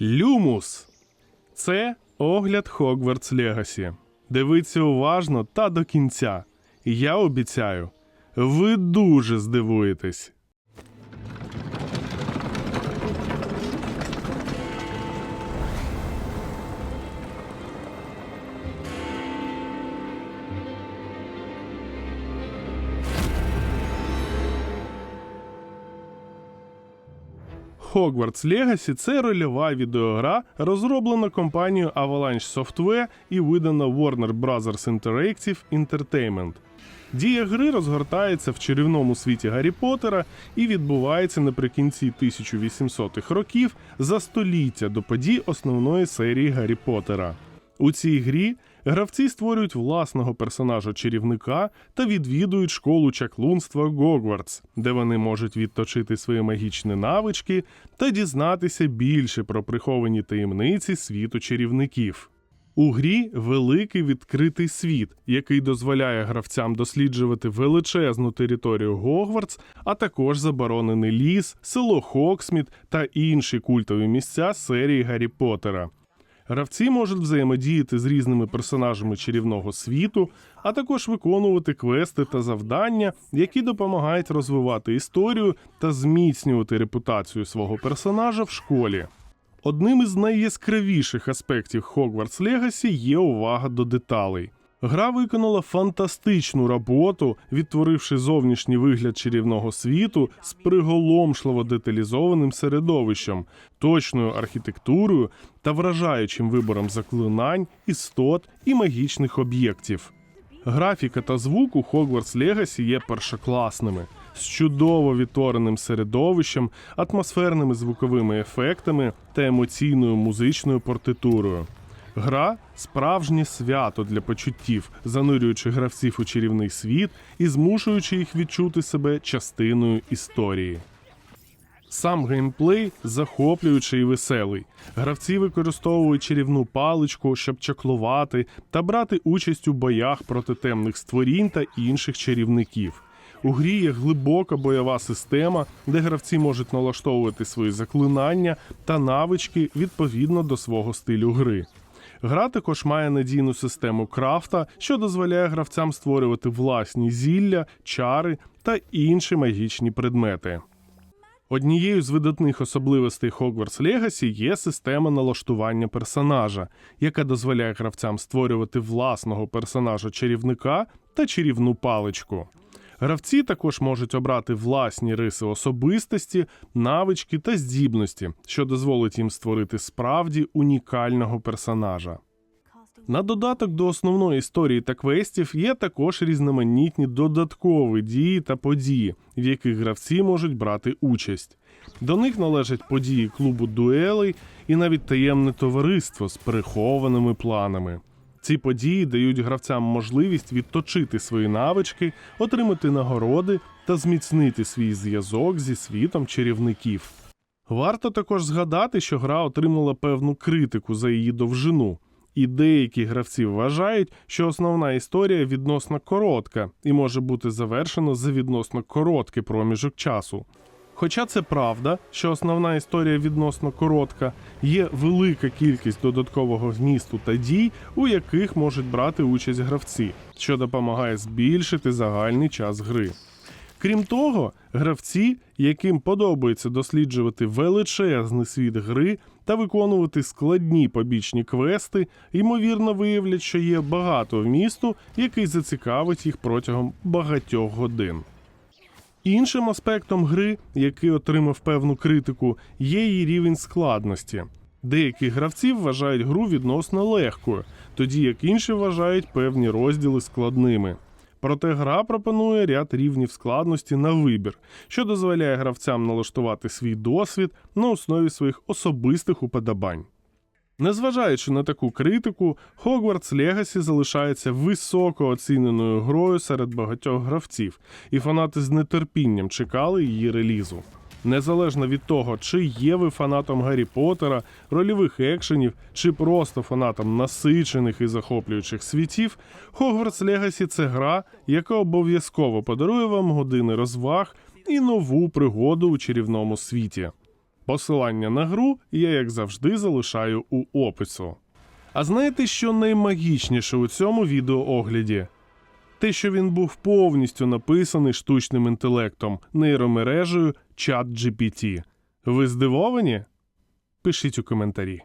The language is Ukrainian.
Люмус це огляд Хогвартс Легасі. Дивіться уважно та до кінця. Я обіцяю, ви дуже здивуєтесь. Hogwarts Legacy – це рольова відеогра, розроблена компанією Avalanche Software і видана Warner Bros. Interactive Entertainment. Дія гри розгортається в чарівному світі Гаррі Поттера і відбувається наприкінці 1800-х років за століття до подій основної серії Гаррі Поттера. У цій грі гравці створюють власного персонажа чарівника та відвідують школу чаклунства Гогвартс, де вони можуть відточити свої магічні навички та дізнатися більше про приховані таємниці світу чарівників. У грі великий відкритий світ, який дозволяє гравцям досліджувати величезну територію Гогвартс, а також заборонений ліс, село Хоксміт та інші культові місця серії Гаррі Поттера. Гравці можуть взаємодіяти з різними персонажами чарівного світу, а також виконувати квести та завдання, які допомагають розвивати історію та зміцнювати репутацію свого персонажа в школі. Одним із найяскравіших аспектів Hogwarts Legacy є увага до деталей. Гра виконала фантастичну роботу, відтворивши зовнішній вигляд чарівного світу з приголомшливо деталізованим середовищем, точною архітектурою та вражаючим вибором заклинань, істот і магічних об'єктів. Графіка та звук у Hogwarts Legacy є першокласними, з чудово відтвореним середовищем, атмосферними звуковими ефектами та емоційною музичною партитурою. Гра справжнє свято для почуттів, занурюючи гравців у чарівний світ і змушуючи їх відчути себе частиною історії. Сам геймплей захоплюючий і веселий. Гравці використовують чарівну паличку, щоб чаклувати та брати участь у боях проти темних створінь та інших чарівників. У грі є глибока бойова система, де гравці можуть налаштовувати свої заклинання та навички відповідно до свого стилю гри. Гра також має надійну систему крафта, що дозволяє гравцям створювати власні зілля, чари та інші магічні предмети. Однією з видатних особливостей Hogwarts Legacy є система налаштування персонажа, яка дозволяє гравцям створювати власного персонажа чарівника та чарівну паличку. Гравці також можуть обрати власні риси особистості, навички та здібності, що дозволить їм створити справді унікального персонажа. На додаток до основної історії та квестів є також різноманітні додаткові дії та події, в яких гравці можуть брати участь. До них належать події клубу дуелей і навіть таємне товариство з прихованими планами. Ці події дають гравцям можливість відточити свої навички, отримати нагороди та зміцнити свій зв'язок зі світом чарівників. Варто також згадати, що гра отримала певну критику за її довжину, і деякі гравці вважають, що основна історія відносно коротка і може бути завершена за відносно короткий проміжок часу. Хоча це правда, що основна історія відносно коротка, є велика кількість додаткового вмісту та дій, у яких можуть брати участь гравці, що допомагає збільшити загальний час гри. Крім того, гравці, яким подобається досліджувати величезний світ гри та виконувати складні побічні квести, ймовірно виявлять, що є багато вмісту, який зацікавить їх протягом багатьох годин. Іншим аспектом гри, який отримав певну критику, є її рівень складності. Деякі гравці вважають гру відносно легкою, тоді як інші вважають певні розділи складними. Проте гра пропонує ряд рівнів складності на вибір, що дозволяє гравцям налаштувати свій досвід на основі своїх особистих уподобань. Незважаючи на таку критику, Hogwarts Legacy залишається високо оціненою грою серед багатьох гравців, і фанати з нетерпінням чекали її релізу. Незалежно від того, чи є ви фанатом Гаррі Поттера, рольових екшенів, чи просто фанатом насичених і захоплюючих світів, Hogwarts Legacy – це гра, яка обов'язково подарує вам години розваг і нову пригоду у чарівному світі. Посилання на гру я, як завжди, залишаю у опису. А знаєте, що наймагічніше у цьому відеоогляді? Те, що він був повністю написаний штучним інтелектом, нейромережею ChatGPT. Ви здивовані? Пишіть у коментарі.